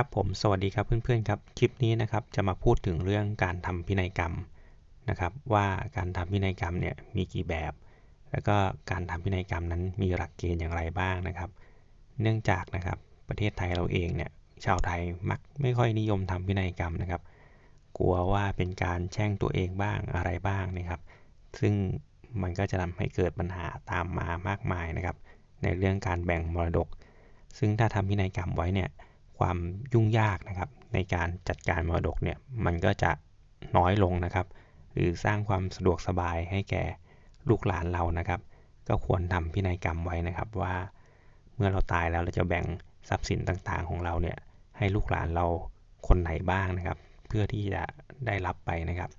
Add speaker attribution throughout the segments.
Speaker 1: ครับผมสวัสดีครับเพื่อนๆครับคลิปนี้นะครับจะมาพูดถึงเรื่องการทำพินัยกรรมนะครับ ว่าการทำพินัยกรรมเนี่ยมีกี่แบบ แล้วก็การทำพินัยกรรมนั้นมีหลักเกณฑ์อย่างไรบ้างนะครับ เนื่องจากนะครับประเทศไทยเราเองเนี่ยชาวไทยมักไม่ค่อยนิยมทำพินัยกรรมนะครับ กลัวว่าเป็นการแช่งตัวเองบ้างอะไรบ้างนะครับ ซึ่งมันก็จะทำให้เกิดปัญหาตามมามากมายนะครับ ในเรื่องการแบ่งมรดก ซึ่งถ้าทำพินัยกรรมไว้เนี่ย ความยุ่งยากนะครับในการจัดการมรดกเนี่ยมันก็จะน้อยลงนะครับ หรือสร้างความสะดวกสบายให้แก่ลูกหลานเรานะครับ ก็ควรทำพินัยกรรมไว้นะครับว่า เมื่อเราตายแล้วเราจะแบ่งทรัพย์สินต่างๆ ของเราเนี่ยให้ลูกหลานเราคนไหนบ้างนะครับ เพื่อที่จะได้รับไปนะครับ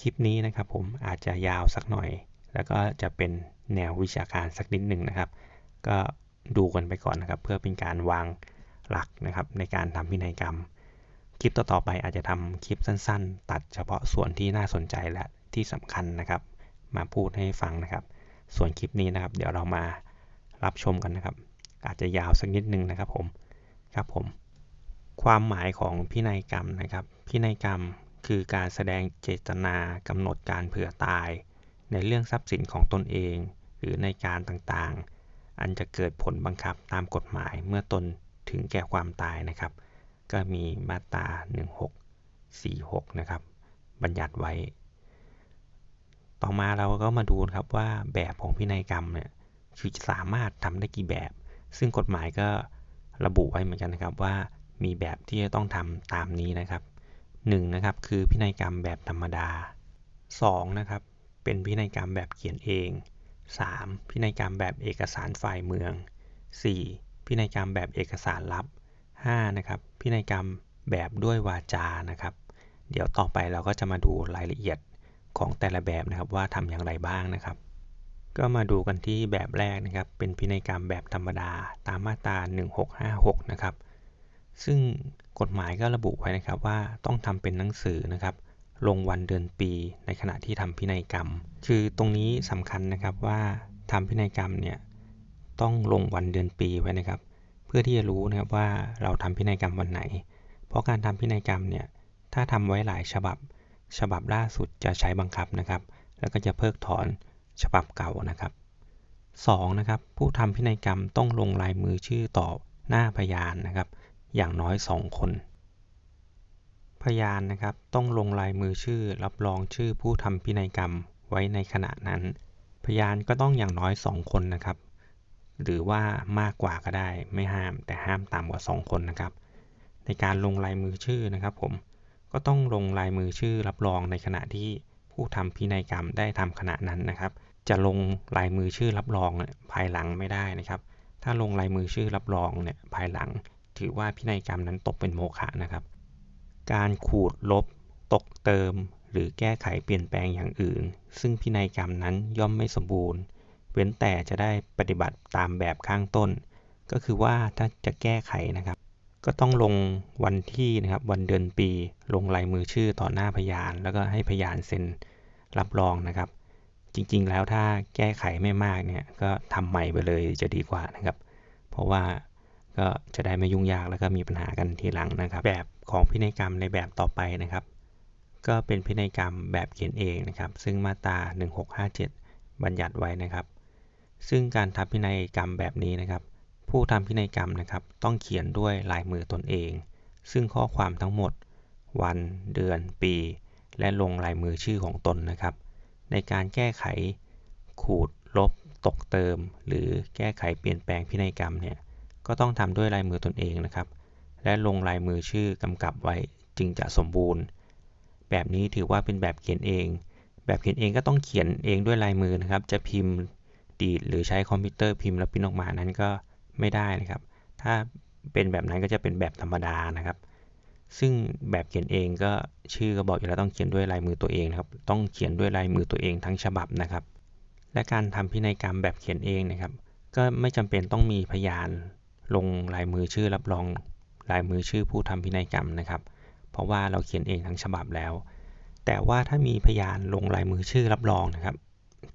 Speaker 1: คลิปนี้นะครับผมอาจจะยาวสักหน่อย แล้วก็จะเป็นแนววิชาการสักนิดหนึ่งนะครับ ก็ดูกันไปก่อนนะครับ เพื่อเป็นการวาง หลักนะครับในการทำพินัยกรรม คลิปต่อๆไปอาจจะทำคลิปสั้น ๆ ตัดเฉพาะส่วนที่น่าสนใจและที่สำคัญนะครับ มาพูดให้ฟังนะครับ ส่วนคลิปนี้นะครับ เดี๋ยวเรามารับชมกันนะครับ อาจจะยาวสักนิดนึงนะครับผมครับผม ความหมายของพินัยกรรมนะครับ พินัยกรรมคือการแสดงเจตนากำหนดการเผื่อตาย ในเรื่องทรัพย์สินของตนเอง หรือในการต่างๆ อันจะเกิดผลบังคับตามกฎหมายเมื่อตน ถึงแก่ความตายนะครับ ก็มีมาตรา 1646 นะครับ บัญญัติไว้ ต่อมาเราก็มาดูครับว่าแบบของพินัยกรรมเนี่ยคือสามารถทำได้กี่แบบ ซึ่งกฎหมายก็ระบุไว้เหมือนกันนะครับว่ามีแบบที่จะต้องทำตามนี้นะครับ 1 นะครับคือพินัยกรรมแบบธรรมดา 2 นะครับเป็นพินัยกรรมแบบเขียนเอง 3. พินัยกรรมแบบเอกสารฝ่ายเมือง 4. พินัยกรรมแบบเอกสารลับ 5. นะครับ พินัยกรรมแบบด้วยวาจานะครับ เดี๋ยวต่อไปเราก็จะมาดูรายละเอียดของแต่ละแบบนะครับว่าทำอย่างไรบ้างนะครับ ก็มาดูกันที่แบบแรกนะครับ เป็นพินัยกรรมแบบธรรมดาตามมาตรา 1656 นะครับ ซึ่งกฎหมายก็ระบุไว้นะครับว่าต้องทำเป็นหนังสือนะครับลงวันเดือนปีในขณะที่ทำพินัยกรรม คือตรงนี้สำคัญนะครับว่าทำพินัยกรรมเนี่ย ต้องลงวันเดือนปีไว้นะครับ เพื่อที่จะรู้นะครับว่าเราทำพินัยกรรมวันไหน เพราะการทำพินัยกรรมเนี่ยถ้าทำไว้หลายฉบับ ฉบับล่าสุดจะใช้บังคับนะครับ แล้วก็จะเพิกถอนฉบับเก่านะครับ 2. นะครับผู้ทำพินัยกรรมต้องลงลายมือชื่อต่อหน้าพยานนะครับ อย่างน้อย 2 คน พยานนะครับต้องลงลายมือชื่อรับรองชื่อผู้ทำพินัยกรรมไว้ในขณะนั้น พยานก็ต้องอย่างน้อย 2 คนนะครับ หรือว่ามากกว่าก็ได้ไม่ห้ามแต่ห้ามต่ำกว่า 2 คนนะครับ ในการลงลายมือชื่อนะครับผมก็ต้องลงลายมือชื่อรับรองในขณะที่ผู้ทำพินัยกรรมได้ทำขณะนั้นนะครับ จะลงลายมือชื่อรับรองภายหลังไม่ได้นะครับ ถ้าลงลายมือชื่อรับรองเนี่ยภายหลัง ถือว่าพินัยกรรมนั้นตกเป็นโมฆะนะครับ การขูดลบ ตกเติม หรือแก้ไขเปลี่ยนแปลงอย่างอื่น ซึ่งพินัยกรรมนั้นย่อมไม่สมบูรณ์ เว้นแต่จะได้ปฏิบัติตามแบบข้างต้น ก็คือว่าถ้าจะแก้ไขนะครับ ก็ต้องลงวันที่นะครับวันเดือนปี ลงลายมือชื่อต่อหน้าพยาน แล้วก็ให้พยานเซ็นรับรองนะครับ จริงๆแล้วถ้าแก้ไขไม่มากเนี่ยก็ทำใหม่ไปเลยจะดีกว่านะครับ เพราะว่าก็จะได้ไม่ยุ่งยากแล้วก็มีปัญหากันทีหลังนะครับ แบบของพินัยกรรมในแบบต่อไปนะครับ ก็เป็นพินัยกรรมแบบเขียนเองนะครับ ซึ่งมาตรา1657 บัญญัติไว้นะครับ ซึ่งการทำพินัยกรรมแบบนี้นะครับ ผู้ทำพินัยกรรมนะครับ ต้องเขียนด้วยลายมือตนเอง ซึ่งข้อความทั้งหมด วัน เดือน ปี และลงลายมือชื่อของตนนะครับ ในการแก้ไข ขูด ลบ ตกเติม หรือแก้ไขเปลี่ยนแปลงพินัยกรรมเนี่ย ก็ต้องทำด้วยลายมือตนเองนะครับ และลงลายมือชื่อกำกับไว้จึงจะสมบูรณ์ แบบนี้ถือว่าเป็นแบบเขียนเอง แบบเขียนเองก็ต้องเขียนเองด้วยลายมือนะครับ จะพิมพ์ ดีดหรือใช้คอมพิวเตอร์พิมพ์แล้วพิมพ์ออกมานั้นก็ไม่ได้นะครับ ถ้าเป็นแบบนั้นก็จะเป็นแบบธรรมดานะครับ ซึ่งแบบเขียนเองก็ชื่อก็บอกอยู่แล้วต้องเขียนด้วยลายมือตัวเองนะครับ ต้องเขียนด้วยลายมือตัวเองทั้งฉบับนะครับ และการทำพินัยกรรมแบบเขียนเองนะครับ ก็ไม่จำเป็นต้องมีพยานลงลายมือชื่อรับรองลายมือชื่อผู้ทำพินัยกรรมนะครับ เพราะว่าเราเขียนเองทั้งฉบับแล้ว แต่ว่าถ้ามีพยานลงลายมือชื่อรับรองนะครับ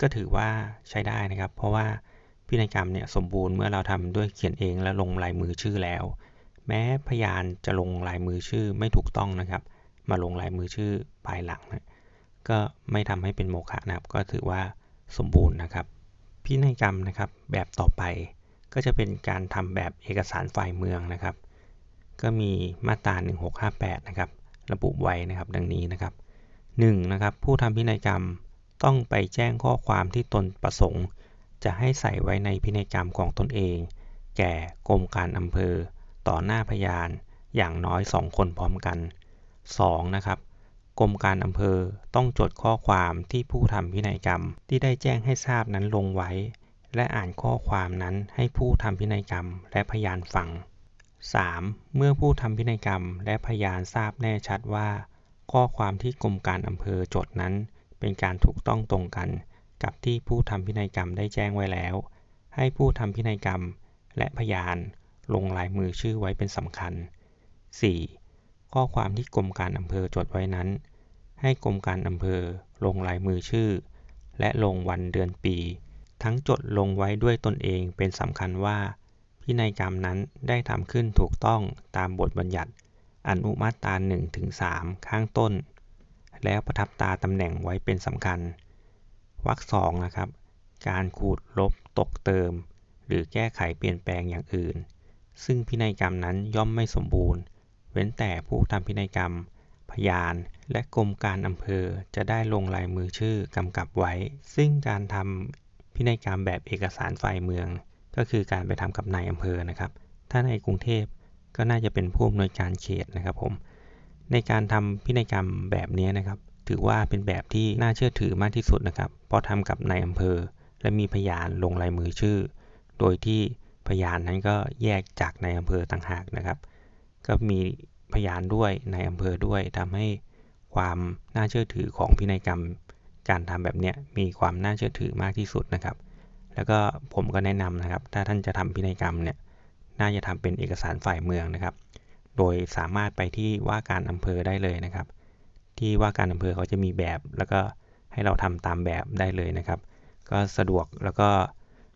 Speaker 1: ก็ถือว่าใช้ได้นะครับ เพราะว่าพินัยกรรมเนี่ยสมบูรณ์เมื่อเราทำด้วยเขียนเองและลงลายมือชื่อแล้ว แม้พยานจะลงลายมือชื่อไม่ถูกต้องนะครับ มาลงลายมือชื่อภายหลังนะก็ไม่ทำให้เป็นโมฆะนะครับ ก็ถือว่าสมบูรณ์นะครับ พินัยกรรมนะครับแบบต่อไป ก็จะเป็นการทำแบบเอกสารฝ่ายเมืองนะครับ ก็มีมาตรา 1658 นะครับ ระบุไว้นะครับ ดังนี้นะครับ 1. นะครับผู้ทำพินัยกรรม ต้องไปแจ้งข้อความที่ตนประสงค์ จะให้ใส่ไว้ในพินัยกรรมของตนเอง แก่กรมการอำเภอ ต่อหน้าพยานอย่างน้อย2คนพร้อมกัน 2. นะครับกรมการอำเภอต้องจดข้อความที่ผู้ทำพินัยกรรมที่ได้แจ้งให้ทราบนั้นลงไว้ และอ่านข้อความนั้นให้ผู้ทำพินัยกรรมและพยานฟัง 3. เมื่อผู้ทำพินัยกรรมและพยานทราบแน่ชัดว่า ข้อความที่กรมการอำเภอจดนั้น เป็นการถูกต้องตรงกันกับที่ผู้ทำพินัยกรรมได้แจ้งไว้แล้ว ให้ผู้ทำพินัยกรรมและพยานลงลายมือชื่อไว้เป็นสำคัญ 4. ข้อความที่กรมการอำเภอจดไว้นั้น ให้กรมการอำเภอลงลายมือชื่อ และลงวันเดือนปี ทั้งจดลงไว้ด้วยตนเองเป็นสำคัญว่า พินัยกรรมนั้นได้ทำขึ้นถูกต้องตามบทบัญญัติอนุมาตรา1ถึง3ข้างต้น แล้วประทับตาตำแหน่งไว้เป็นสำคัญ วรรคสองนะครับ การขูดลบตกเติม หรือแก้ไขเปลี่ยนแปลงอย่างอื่น ซึ่งพินัยกรรมนั้นย่อมไม่สมบูรณ์ เว้นแต่ผู้ทำพินัยกรรม พยาน และกรมการอำเภอจะได้ลงลายมือชื่อกำกับไว้ ซึ่งการทำพินัยกรรมแบบเอกสารฝ่ายเมือง ก็คือการไปทำกับนายอำเภอนะครับ ถ้าในกรุงเทพก็น่าจะเป็นผู้อำนวยการเขตนะครับผม ในการทำพินัยกรรมแบบนี้นะครับ ถือว่าเป็นแบบที่น่าเชื่อถือมากที่สุดนะครับเพราะทำกับนายอำเภอ และมีพยานลงลายมือชื่อ โดยที่พยานนั้นก็แยกจากนายอำเภอต่างหากนะครับ ก็มีพยานด้วยนายอำเภอด้วยทำให้ความน่าเชื่อถือของพินัยกรรม การทำแบบนี้มีความน่าเชื่อถือมากที่สุดนะครับ แล้วก็ผมก็แนะนำนะครับ ถ้าท่านจะทำพินัยกรรมเนี่ยน่าจะทำเป็นเอกสารฝ่ายเมืองนะครับ โดยสามารถไปที่ว่าการอำเภอได้เลยนะครับ ที่ว่าการอำเภอเขาจะมีแบบแล้วก็ให้เราทำตามแบบได้เลยนะครับ ก็สะดวกแล้วก็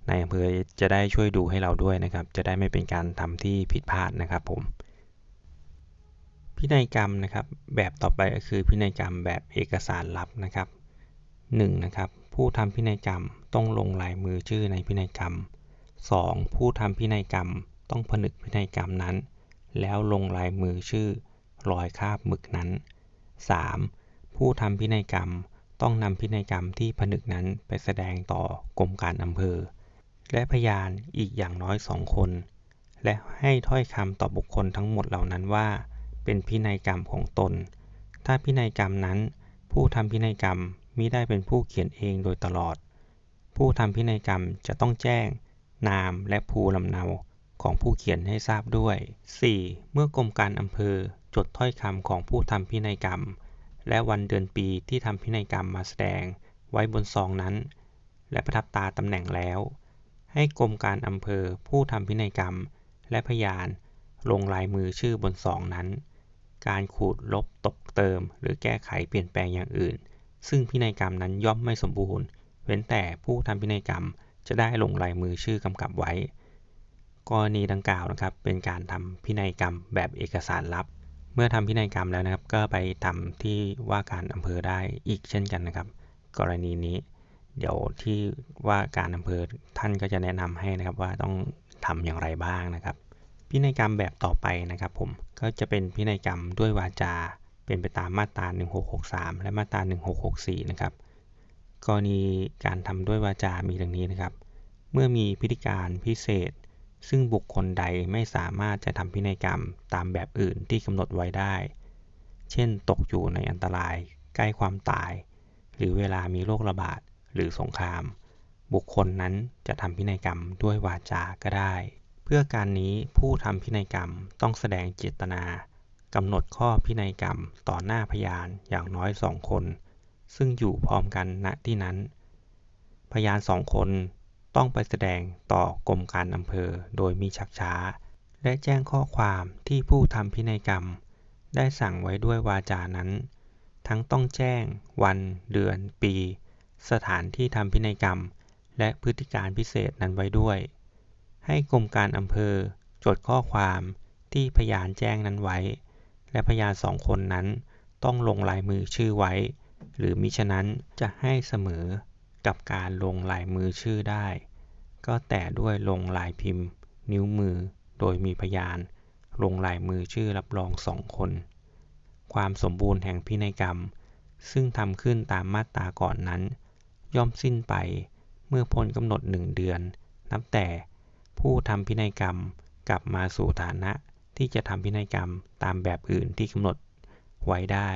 Speaker 1: นายอำเภอจะได้ช่วยดูให้เราด้วยนะครับ จะได้ไม่เป็นการทำที่ผิดพลาดนะครับผมพินัยกรรมนะครับ แบบต่อไปก็คือพินัยกรรมแบบเอกสารลับนะครับ 1. นะครับ ผู้ทำพินัยกรรมต้องลงลายมือชื่อในพินัยกรรม 2. ผู้ทำพินัยกรรมต้องผนึกพินัยกรรมนั้น แล้วลงลายมือชื่อรอยคาบหมึกนั้น 3. ผู้ทำพินัยกรรมต้องนำพินัยกรรมที่ผนึกนั้นไปแสดงต่อกรมการอำเภอ และพยานอีกอย่างน้อยสองคน และให้ถ้อยคำต่อบุคคลทั้งหมดเหล่านั้นว่า เป็นพินัยกรรมของตน ถ้าพินัยกรรมนั้น ผู้ทำพินัยกรรมมิได้เป็นผู้เขียนเองโดยตลอด ผู้ทำพินัยกรรมจะต้องแจ้ง นามและภูลำเนา ของผู้เขียนให้ทราบด้วย 4. เมื่อกรมการอำเภอจดถ้อยคำของผู้ทำพินัยกรรม และวันเดือนปีที่ทำพินัยกรรมมาแสดงไว้บนซองนั้น และประทับตาตำแหน่งแล้ว ให้กรมการอำเภอผู้ทำพินัยกรรม และพยานลงลายมือชื่อบนซองนั้น การขูดลบตกเติม หรือแก้ไขเปลี่ยนแปลงอย่างอื่น ซึ่งพินัยกรรมนั้นย่อมไม่สมบูรณ์ เว้นแต่ผู้ทำพินัยกรรมจะได้ลงลายมือชื่อกำกับไว้ กรณีดังกล่าวนะครับ เป็นการทำพินัยกรรมแบบเอกสารลับ เมื่อทำพินัยกรรมแล้วนะครับ ก็ไปทำที่ว่าการอำเภอได้อีกเช่นกันนะครับ กรณีนี้ เดี๋ยวที่ว่าการอำเภอท่านก็จะแนะนำให้นะครับว่าต้องทำอย่างไรบ้างนะครับ พินัยกรรมแบบต่อไปนะครับ ผมก็จะเป็นพินัยกรรมด้วยวาจา เป็นไปตามมาตรา 1663 และมาตรา 1664 นะครับกรณีการทำด้วยวาจามีดังนี้นะครับ เมื่อมีพิธีการพิเศษ ซึ่งบุคคลใดไม่สามารถจะทำพินัยกรรมตามแบบอื่นที่กำหนดไว้ได้ เช่น ตกอยู่ในอันตรายใกล้ความตาย หรือเวลามีโรคระบาดหรือสงคราม บุคคลนั้นจะทำพินัยกรรมด้วยวาจาก็ได้ เพื่อการนี้ผู้ทำพินัยกรรมต้องแสดงเจตนากำหนดข้อพินัยกรรมต่อหน้าพยานอย่างน้อยสองคน ซึ่งอยู่พร้อมกันณที่นั้น พยานสองคน ต้องไปแสดงต่อกรมการอำเภอโดยมีชักช้า และแจ้งข้อความที่ผู้ทำพินัยกรรม ได้สั่งไว้ด้วยวาจานั้น ทั้งต้องแจ้ง วัน เดือน ปี สถานที่ทำพินัยกรรม และพฤติการพิเศษนั้นไว้ด้วย ให้กรมการอำเภอจดข้อความที่พยานแจ้งนั้นไว้ และพยานสองคนนั้นต้องลงลายมือชื่อไว้ หรือมิฉะนั้นจะให้เสมอ กับการลงลายมือชื่อได้ ก็แต่ด้วยลงลายพิมพ์ นิ้วมือโดยมีพยาน ลงลายมือชื่อรับรองสองคน ความสมบูรณ์แห่งพินัยกรรม ซึ่งทำขึ้นตามมาตราก่อนนั้น ย่อมสิ้นไปเมื่อพ้นกำหนดหนึ่งเดือน นับแต่ผู้ทำพินัยกรรมกลับมาสู่ฐานะที่จะทำพินัยกรรมตามแบบอื่นที่กำหนดไว้ได้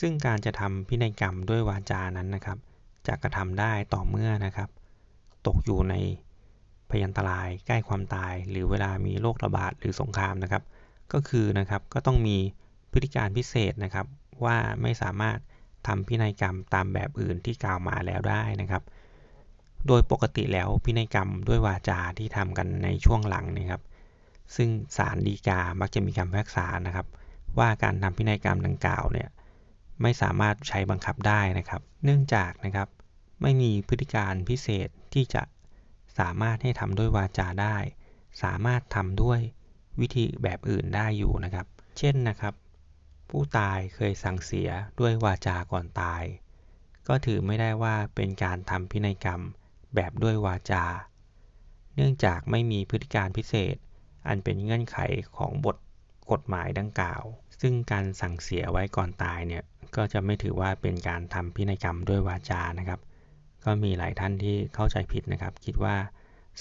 Speaker 1: ซึ่งการจะทำพินัยกรรมด้วยวาจานั้นนะครับ จะกระทำได้ต่อเมื่อนะครับ ตกอยู่ในพยันตรายใกล้ความตาย หรือเวลามีโรคระบาดหรือสงครามนะครับ ก็คือนะครับก็ต้องมีพฤติการพิเศษนะครับ ว่าไม่สามารถทำพินัยกรรมตามแบบอื่นที่กล่าวมาแล้วได้นะครับ โดยปกติแล้วพินัยกรรมด้วยวาจาที่ทำกันในช่วงหลังนะครับ ซึ่งศาลฎีกามักจะมีคำพิพากษานะครับ ว่าการทำพินัยกรรมดังกล่าวเนี่ยไม่สามารถใช้บังคับได้นะครับ เนื่องจากนะครับ ไม่มีพฤติการพิเศษที่จะสามารถให้ทำด้วยวาจาได้ สามารถทำด้วยวิธีแบบอื่นได้อยู่นะครับ เช่นนะครับ ผู้ตายเคยสั่งเสียด้วยวาจาก่อนตาย ก็ถือไม่ได้ว่าเป็นการทำพินัยกรรมแบบด้วยวาจา เนื่องจากไม่มีพฤติการพิเศษ อันเป็นเงื่อนไขของบทกฎหมายดังกล่าว ซึ่งการสั่งเสียไว้ก่อนตายเนี่ยก็จะไม่ถือว่าเป็นการทำพินัยกรรมด้วยวาจานะครับ ก็มีหลายท่านที่เข้าใจผิดนะครับ คิดว่า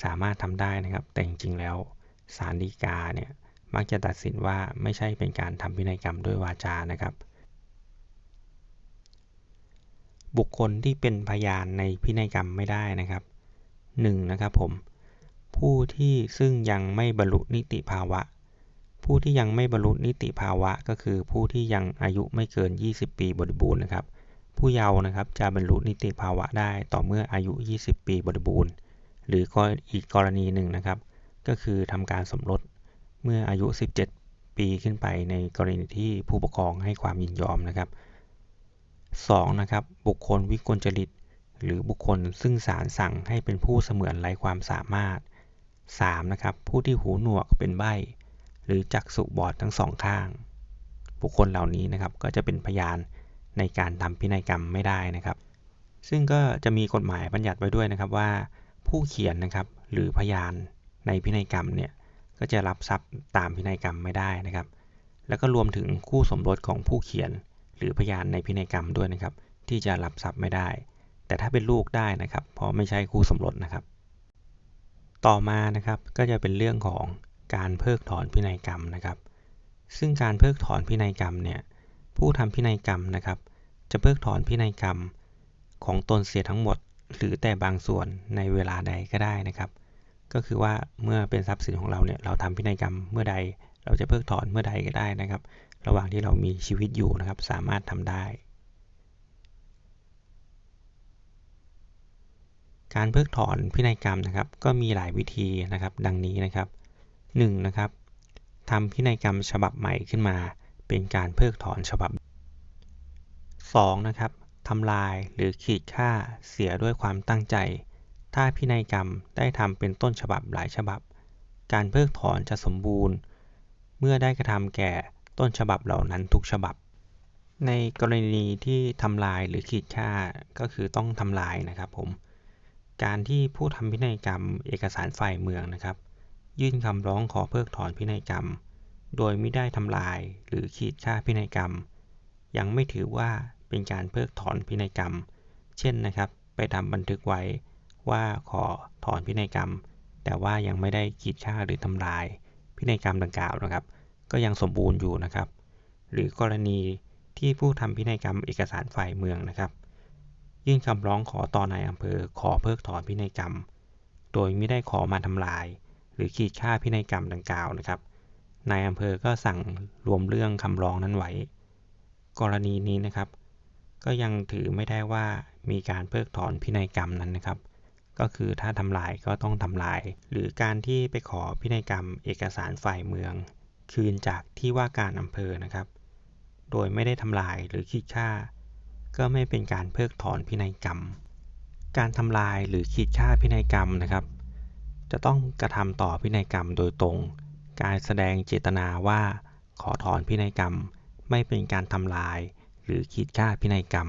Speaker 1: สามารถทำได้นะครับ แต่จริงๆแล้วศาลฎีกาเนี่ยมักจะตัดสินว่าไม่ใช่เป็นการทำพินัยกรรมด้วยวาจานะครับ บุคคลที่เป็นพยานในพินัยกรรมไม่ได้นะครับ 1. นะครับผมผู้ที่ซึ่งยังไม่บรรลุนิติภาวะ ผู้ที่ยังไม่บรรลุนิติภาวะ ก็คือผู้ที่ยังอายุไม่เกิน 20 ปีบริบูรณ์นะครับ ผู้เยาว์นะครับจะบรรลุนิติภาวะได้ต่อเมื่ออายุ 20 ปีบริบูรณ์ หรือก็อีกกรณีหนึ่งนะครับ ก็คือทำการสมรสเมื่ออายุ 17 ปีขึ้นไปในกรณีที่ผู้ปกครองให้ความยินยอมนะครับ 2. นะครับบุคคลวิกลจริต หรือบุคคลซึ่งศาลสั่งให้เป็นผู้เสมือนไร้ความสามารถ 3. นะครับผู้ที่หูหนวกเป็นใบหรือจักษุบอดทั้งสองข้าง บุคคลเหล่านี้นะครับก็จะเป็นพยาน ในการทำพินัยกรรมไม่ได้นะครับ ซึ่งก็จะมีกฎหมายบัญญัติไว้ด้วยนะครับว่า ผู้เขียนนะครับหรือพยานในพินัยกรรมเนี่ยก็จะรับทรัพย์ตามพินัยกรรมไม่ได้นะครับ แล้วก็รวมถึงคู่สมรสของผู้เขียน หรือพยานในพินัยกรรมด้วยนะครับ ที่จะรับทรัพย์ไม่ได้ แต่ถ้าเป็นลูกได้นะครับ เพราะไม่ใช่คู่สมรสนะครับ ต่อมานะครับก็จะเป็นเรื่องของการเพิกถอนพินัยกรรมนะครับ ซึ่งการเพิกถอนพินัยกรรมเนี่ย ผู้ทำพินัยกรรมนะครับ จะเพิกถอนพินัยกรรมของตนเสียทั้งหมด หรือแต่บางส่วนในเวลาใดก็ได้นะครับ ก็คือว่าเมื่อเป็นทรัพย์สินของเราเนี่ยเราทำพินัยกรรมเมื่อใด เราจะเพิกถอนเมื่อใดก็ได้นะครับ ระหว่างที่เรามีชีวิตอยู่นะครับ สามารถทำได้ การเพิกถอนพินัยกรรมนะครับ ก็มีหลายวิธีนะครับ ดังนี้นะครับ 1. นะครับทำพินัยกรรมฉบับใหม่ขึ้นมา เป็นการเพิกถอนฉบับ 2. นะครับทำลายหรือขีดค่าเสียด้วยความตั้งใจ ถ้าพินัยกรรมได้ทำเป็นต้นฉบับหลายฉบับ การเพิกถอนจะสมบูรณ์ เมื่อได้กระทำแก่ต้นฉบับเหล่านั้นทุกฉบับ ในกรณีที่ทำลายหรือขีดค่าก็คือต้องทำลายนะครับผม การที่ผู้ทำพินัยกรรมเอกสารฝ่ายเมืองนะครับ ยื่นคำร้องขอเพิกถอนพินัยกรรม โดยไม่ได้ทำลายหรือขีดค่าพินัยกรรม ยังไม่ถือว่าเป็นการเพิกถอนพินัยกรรม เช่นนะครับ ไปทำบันทึกไว้ว่าขอถอนพินัยกรรม แต่ว่ายังไม่ได้ขีดค่าหรือทำลาย พินัยกรรมดังกล่าวนะครับ ก็ยังสมบูรณ์อยู่นะครับ หรือกรณีที่ผู้ทำพินัยกรรมเอกสารฝ่ายเมืองนะครับ ยื่นคำร้องขอต่อนายอำเภอขอเพิกถอนพินัยกรรม โดยไม่ได้ขอมาทำลาย หรือขีดค่าพินัยกรรมดังกล่าวนะครับ นายอำเภอก็สั่งรวมเรื่องคำร้องนั้นไว้ กรณีนี้นะครับ ก็ยังถือไม่ได้ว่ามีการเพิกถอนพินัยกรรมนั้นนะครับ ก็คือถ้าทำลายก็ต้องทำลาย หรือการที่ไปขอพินัยกรรมเอกสารฝ่ายเมือง คืนจากที่ว่าการอำเภอนะครับ โดยไม่ได้ทำลายหรือขีดค่า ก็ไม่เป็นการเพิกถอนพินัยกรรม การทำลายหรือขีดค่าพินัยกรรมนะครับ จะต้องกระทำต่อพินัยกรรมโดยตรง การแสดงเจตนาว่าขอถอนพินัยกรรม ไม่เป็นการทำลาย หรือขีดค่าพินัยกรรม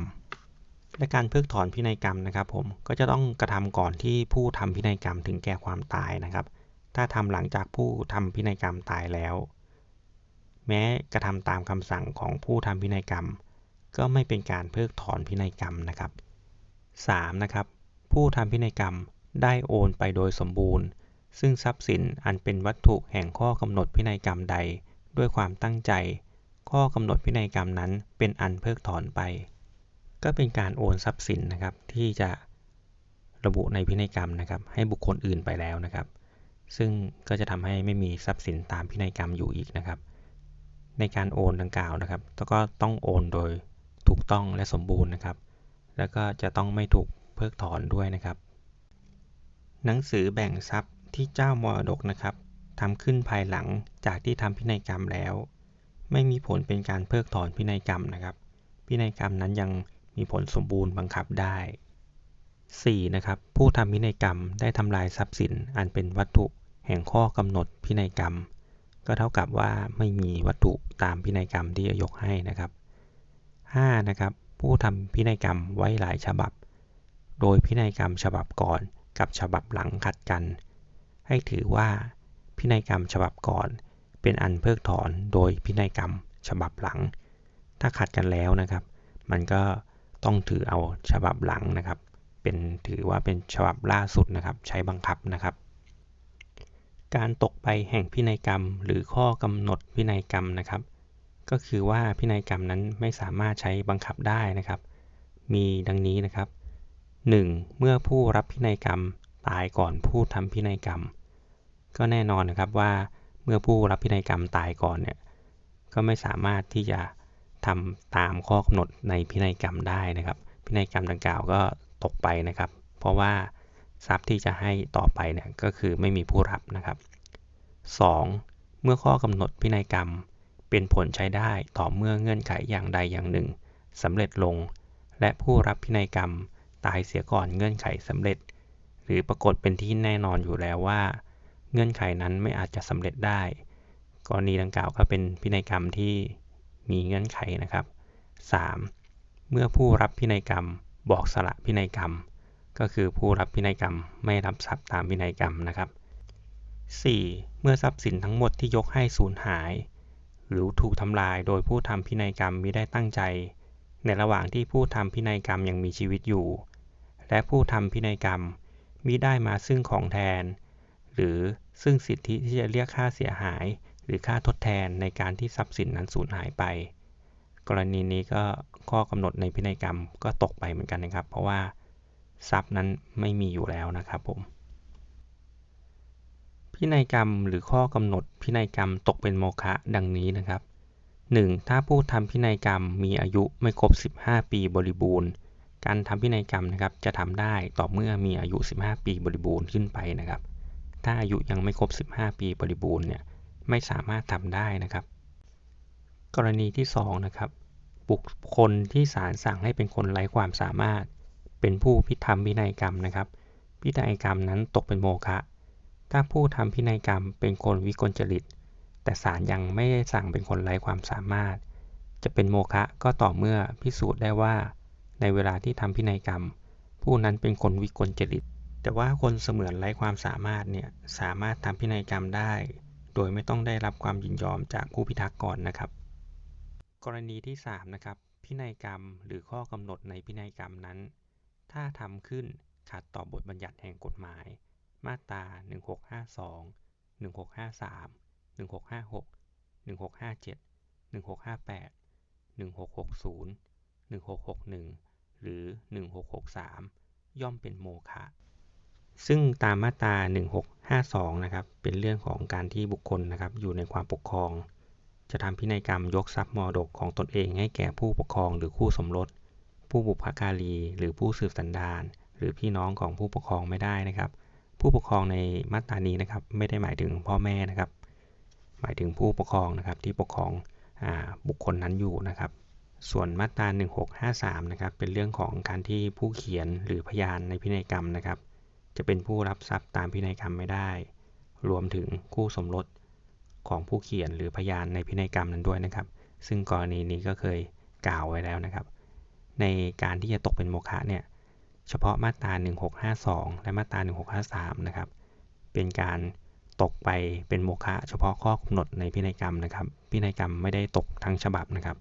Speaker 1: และการเพิกถอนพินัยกรรมนะครับ ผมก็จะต้องกระทำก่อนที่ผู้ทำพินัยกรรมถึงแก่ความตายนะครับ ถ้าทำหลังจากผู้ทำพินัยกรรมตายแล้ว แม้กระทำตามคำสั่งของผู้ทำพินัยกรรม ก็ไม่เป็นการเพิกถอนพินัยกรรมนะครับ 3. นะครับ ผู้ทำพินัยกรรมได้โอนไปโดยสมบูรณ์ ซึ่งทรัพย์สินอันเป็นวัตถุแห่งข้อกำหนดพินัยกรรมใด ด้วยความตั้งใจ ข้อกำหนดพินัยกรรมนั้นเป็นอันเพิกถอนไป ก็เป็นการโอนทรัพย์สินนะครับที่จะระบุในพินัยกรรมนะครับ ให้บุคคลอื่นไปแล้วนะครับ ซึ่งก็จะทำให้ไม่มีทรัพย์สินตามพินัยกรรมอยู่อีกนะครับ ในการโอนดังกล่าวนะครับก็ต้องโอนโดยถูกต้องและสมบูรณ์นะครับ แล้วก็จะต้องไม่ถูกเพิกถอนด้วยนะครับ หนังสือแบ่งทรัพย์ ที่เจ้ามรดกนะครับทำขึ้นภายหลังจากที่ทำพินัยกรรมแล้ว ไม่มีผลเป็นการเพิกถอนพินัยกรรมนะครับ พินัยกรรมนั้นยังมีผลสมบูรณ์บังคับได้ 4. นะครับผู้ทำพินัยกรรมได้ทำลายทรัพย์สินอันเป็นวัตถุแห่งข้อกำหนดพินัยกรรม ก็เท่ากับว่าไม่มีวัตถุตามพินัยกรรมที่จะยกให้นะครับ 5. นะครับผู้ทำพินัยกรรมไว้หลายฉบับ โดยพินัยกรรมฉบับก่อนกับฉบับหลังขัดกัน ให้ถือว่าพินัยกรรมฉบับก่อน เป็นอันเพิกถอนโดยพินัยกรรมฉบับหลัง ถ้าขัดกันแล้วนะครับ มันก็ต้องถือเอาฉบับหลังนะครับ เป็นถือว่าเป็นฉบับล่าสุดนะครับ ใช้บังคับนะครับ การตกไปแห่งพินัยกรรม หรือข้อกำหนดพินัยกรรมนะครับ ก็คือว่าพินัยกรรมนั้นไม่สามารถใช้บังคับได้นะครับ มีดังนี้นะครับ 1. เมื่อผู้รับพินัยกรรมตายก่อนผู้ทำพินัยกรรม ก็แน่นอนนะครับว่าเมื่อผู้รับพินัยกรรมตายก่อนเนี่ยก็ไม่สามารถที่จะทำตามข้อกำหนดในพินัยกรรมได้นะครับ พินัยกรรมดังกล่าวก็ตกไปนะครับ เพราะว่าทรัพย์ที่จะให้ต่อไปเนี่ยก็คือไม่มีผู้รับนะครับ 2. เมื่อข้อกำหนดพินัยกรรมเป็นผลใช้ได้ต่อเมื่อเงื่อนไขอย่างใดอย่างหนึ่งสำเร็จลง และผู้รับพินัยกรรมตายเสียก่อนเงื่อนไขสำเร็จ หรือปรากฏเป็นที่แน่นอนอยู่แล้วว่า เงื่อนไขนั้นไม่อาจจะสำเร็จได้ กรณีดังกล่าวก็เป็นพินัยกรรมที่มีเงื่อนไขนะครับ 3. เมื่อผู้รับพินัยกรรมบอกสละพินัยกรรม ก็คือผู้รับพินัยกรรมไม่รับทรัพย์ตามพินัยกรรมนะครับ 4. เมื่อทรัพย์สินทั้งหมดที่ยกให้สูญหาย หรือถูกทำลายโดยผู้ทำพินัยกรรมมิได้ตั้งใจ ในระหว่างที่ผู้ทำพินัยกรรมยังมีชีวิตอยู่ และผู้ทำพินัยกรรมมิได้มาซึ่งของแทน หรือซึ่งสิทธิที่จะเรียกค่าเสียหาย หรือค่าทดแทนในการที่ทรัพย์สินนั้นสูญหายไป กรณีนี้ก็ข้อกำหนดในพินัยกรรมก็ตกไปเหมือนกันนะครับ เพราะว่าทรัพย์นั้นไม่มีอยู่แล้วนะครับผมพินัยกรรมหรือข้อกำหนดพินัยกรรมตกเป็นโมฆะดังนี้นะครับ 1. ถ้าผู้ทำพินัยกรรมมีอายุไม่ครบ 15 ปีบริบูรณ์ การทำพินัยกรรมนะครับจะทำได้ต่อเมื่อมีอายุ 15 ปีบริบูรณ์ขึ้นไปนะครับ ถ้าอายุยังไม่ครบ 15 ปีบริบูรณ์เนี่ยไม่สามารถทำได้นะครับ กรณีที่2นะครับบุคคลที่ศาลสั่งให้เป็นคนไร้ความสามารถ เป็นผู้พิธรพินัยกรรมนะครับ พินัยกรรมนั้นตกเป็นโมฆะถ้าผู้ทำพินัยกรรมเป็นคนวิกลจริต แต่ศาลยังไม่ได้สั่งเป็นคนไร้ความสามารถ จะเป็นโมฆะก็ต่อเมื่อพิสูจน์ได้ว่า ในเวลาที่ทำพินัยกรรม ผู้นั้นเป็นคนวิกลจริต แต่ว่าคนเสมือนไร้ความสามารถเนี่ยสามารถทำพินัยกรรมได้ โดยไม่ต้องได้รับความยินยอมจากผู้พิทักษ์ก่อนนะครับ กรณีที่3นะครับพินัยกรรมหรือข้อกำหนดในพินัยกรรมนั้น ถ้าทำขึ้นขัดต่อบทบัญญัติแห่งกฎหมาย มาตรา 1652 1653 1656 1657 1658 1660 1661 หรือ 1663 ย่อมเป็นโมฆะ ซึ่งตามมาตรา 1652 นะครับ เป็นเรื่องของการที่บุคคลนะครับ อยู่ในความปกครอง จะทำพินัยกรรมยกทรัพย์มรดกของตนเองให้แก่ผู้ปกครองหรือคู่สมรส ผู้บุพการี หรือผู้สืบสันดาน หรือพี่น้องของผู้ปกครองไม่ได้นะครับ ผู้ปกครองในมาตรานี้นะครับ ไม่ได้หมายถึงพ่อแม่นะครับ หมายถึงผู้ปกครองนะครับที่ปกครองบุคคลนั้นอยู่นะครับส่วนมาตรา1653 นะครับ เป็นเรื่องของการที่ผู้เขียนหรือพยานในพินัยกรรมนะครับ จะเป็นผู้รับทรัพย์ตามพินัยกรรมไม่ได้ รวมถึงคู่สมรสของผู้เขียนหรือพยานในพินัยกรรมนั้นด้วยนะครับ ซึ่งกรณีนี้ก็เคยกล่าวไว้แล้วนะครับ ในการที่จะตกเป็นโมฆะเนี่ยเฉพาะมาตรา 1652 และมาตรา 1653 นะครับ เป็นการตกไปเป็นโมฆะเฉพาะข้อกำหนดในพินัยกรรมนะครับ พินัยกรรมไม่ได้ตกทั้งฉบับนะครับ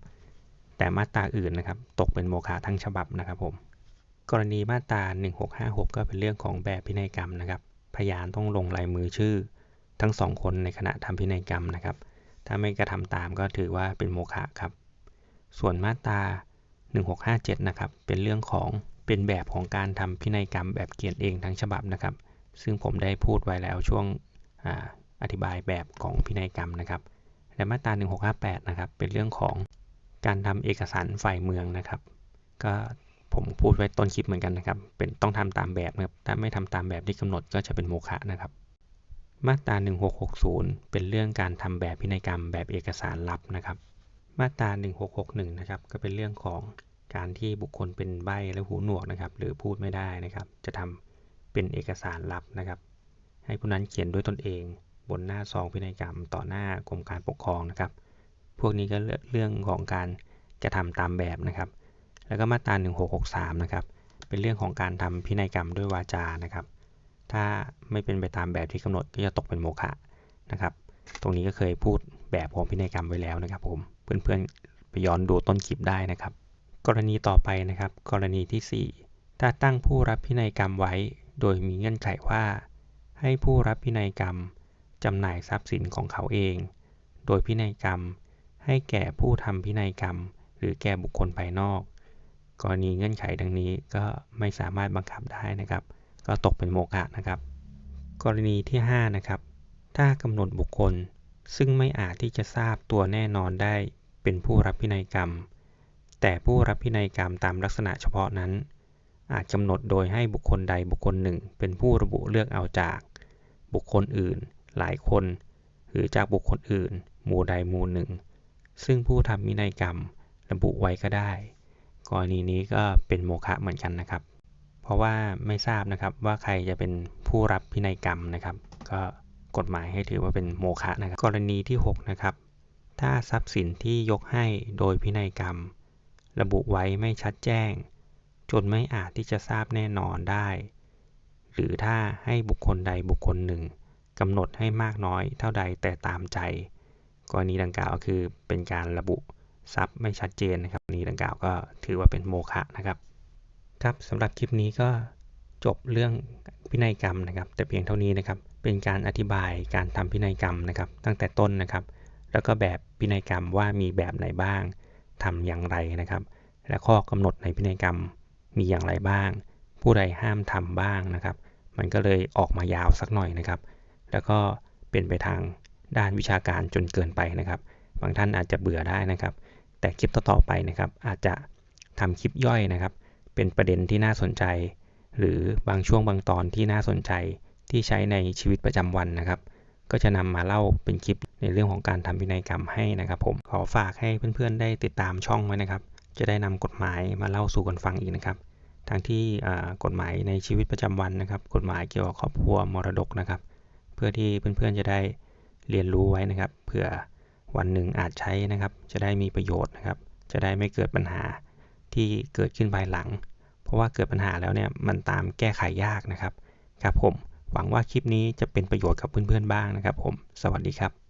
Speaker 1: แต่มาตราอื่นนะครับ ตกเป็นโมฆะทั้งฉบับนะครับผม กรณีมาตรา 1656 ก็เป็นเรื่องของแบบพินัยกรรมนะครับ พยานต้องลงลายมือชื่อ ทั้งสองคนในขณะทำพินัยกรรมนะครับ ถ้าไม่กระทำตามก็ถือว่าเป็นโมฆะครับ ส่วนมาตรา 1657 นะครับ เป็นเรื่องของเป็นแบบของการทำพินัยกรรมแบบเขียนเองทั้งฉบับนะครับ ซึ่งผมได้พูดไว้แล้วช่วงออธิบายแบบของพินัยกรรมนะครับ และมาตรา 1658 นะครับ เป็นเรื่องของการทำเอกสารฝ่ายเมืองนะครับ ก็ ผมพูดไว้ต้นคลิปเหมือนกันนะครับ เป็นต้องทำตามแบบนะครับ ถ้าไม่ทำตามแบบที่กำหนดก็จะเป็นโมฆะนะครับ มาตรา 1660 เป็นเรื่องการทำแบบพินัยกรรมแบบเอกสารลับนะครับ มาตรา 1661 นะครับ ก็เป็นเรื่องของการที่บุคคลเป็นใบ้และหูหนวกนะครับ หรือพูดไม่ได้นะครับ จะทำเป็นเอกสารลับนะครับ ให้ผู้นั้นเขียนด้วยตนเอง บนหน้าซองพินัยกรรม ต่อหน้ากรมการปกครองนะครับ พวกนี้ก็เรื่องของการกระทำตามแบบนะครับ แล้วก็มาตรา 1663 นะครับ เป็นเรื่องของการทำพินัยกรรมด้วยวาจานะครับ ถ้าไม่เป็นไปตามแบบที่กำหนดก็จะตกเป็นโมฆะนะครับ ตรงนี้ก็เคยพูดแบบของพินัยกรรมไว้แล้วนะครับผม เพื่อนๆไปย้อนดูต้นคลิปได้นะครับ กรณีต่อไปนะครับ กรณีที่ 4 ถ้าตั้งผู้รับพินัยกรรมไว้ โดยมีเงื่อนไขว่า ให้ผู้รับพินัยกรรมจำหน่ายทรัพย์สินของเขาเอง โดยพินัยกรรม ให้แก่ผู้ทำพินัยกรรม หรือแก่บุคคลภายนอก กรณีเงื่อนไขดังนี้ก็ไม่สามารถบังคับได้นะครับ ก็ตกเป็นโมฆะนะครับ กรณีที่ 5 นะครับ ถ้ากำหนดบุคคลซึ่งไม่อาจที่จะทราบตัวแน่นอนได้เป็นผู้รับพินัยกรรม แต่ผู้รับพินัยกรรมตามลักษณะเฉพาะนั้น อาจกำหนดโดยให้บุคคลใดบุคคลหนึ่ง เป็นผู้ระบุเลือกเอาจาก บุคคลอื่น หลายคน หรือจากบุคคลอื่น หมู่ใดหมู่หนึ่ง ซึ่งผู้ทำพินัยกรรมระบุไว้ก็ได้ กรณีนี้ก็เป็นโมฆะเหมือนกันนะครับ เพราะว่าไม่ทราบนะครับว่าใครจะเป็นผู้รับพินัยกรรมนะครับ ก็กฎหมายให้ถือว่าเป็นโมฆะนะครับ กรณีที่ 6 นะครับ ถ้าทรัพย์สินที่ยกให้โดยพินัยกรรม ระบุไว้ไม่ชัดแจ้ง จนไม่อาจที่จะทราบแน่นอนได้ หรือถ้าให้บุคคลใดบุคคลหนึ่งกำหนดให้มากน้อยเท่าใดแต่ตามใจ กรณีดังกล่าวคือเป็นการระบุ ทรัพย์ไม่ชัดเจนนะครับนี้ดังกล่าวก็ถือว่าเป็นโมฆะนะครับครับสำหรับคลิปนี้ก็จบเรื่องพินัยกรรมนะครับ แต่เพียงเท่านี้นะครับเป็นการอธิบายการทำพินัยกรรมนะครับ ตั้งแต่ต้นนะครับ แล้วก็แบบพินัยกรรมว่ามีแบบไหนบ้างทำอย่างไรนะครับ และข้อกำหนดในพินัยกรรมมีอย่างไรบ้าง ผู้ใดห้ามทำบ้างนะครับ มันก็เลยออกมายาวสักหน่อยนะครับ แล้วก็เป็นไปทางด้านวิชาการจนเกินไปนะครับ บางท่านอาจจะเบื่อได้นะครับ แต่คลิปต่อๆไปนะครับ อาจจะทำคลิปย่อยนะครับ เป็นประเด็นที่น่าสนใจ หรือบางช่วงบางตอนที่น่าสนใจที่ใช้ในชีวิตประจำวันนะครับ ก็จะนำมาเล่าเป็นคลิปในเรื่องของการทำพินัยกรรมให้นะครับ ผมขอฝากให้เพื่อนๆ ได้ติดตามช่องไว้นะครับ จะได้นำกฎหมายมาเล่าสู่กันฟังอีกนะครับทั้งที่กฎหมายในชีวิตประจำวันนะครับ กฎหมายเกี่ยวกับครอบครัวมรดกนะครับ เพื่อที่เพื่อนๆจะได้เรียนรู้ไว้นะครับเผื่อ วันหนึ่งอาจใช้นะครับ จะได้มีประโยชน์นะครับ จะได้ไม่เกิดปัญหาที่เกิดขึ้นภายหลัง เพราะว่าเกิดปัญหาแล้วเนี่ยมันตามแก้ไขยากนะครับ ครับผม หวังว่าคลิปนี้จะเป็นประโยชน์กับเพื่อนๆบ้างนะครับผม สวัสดีครับ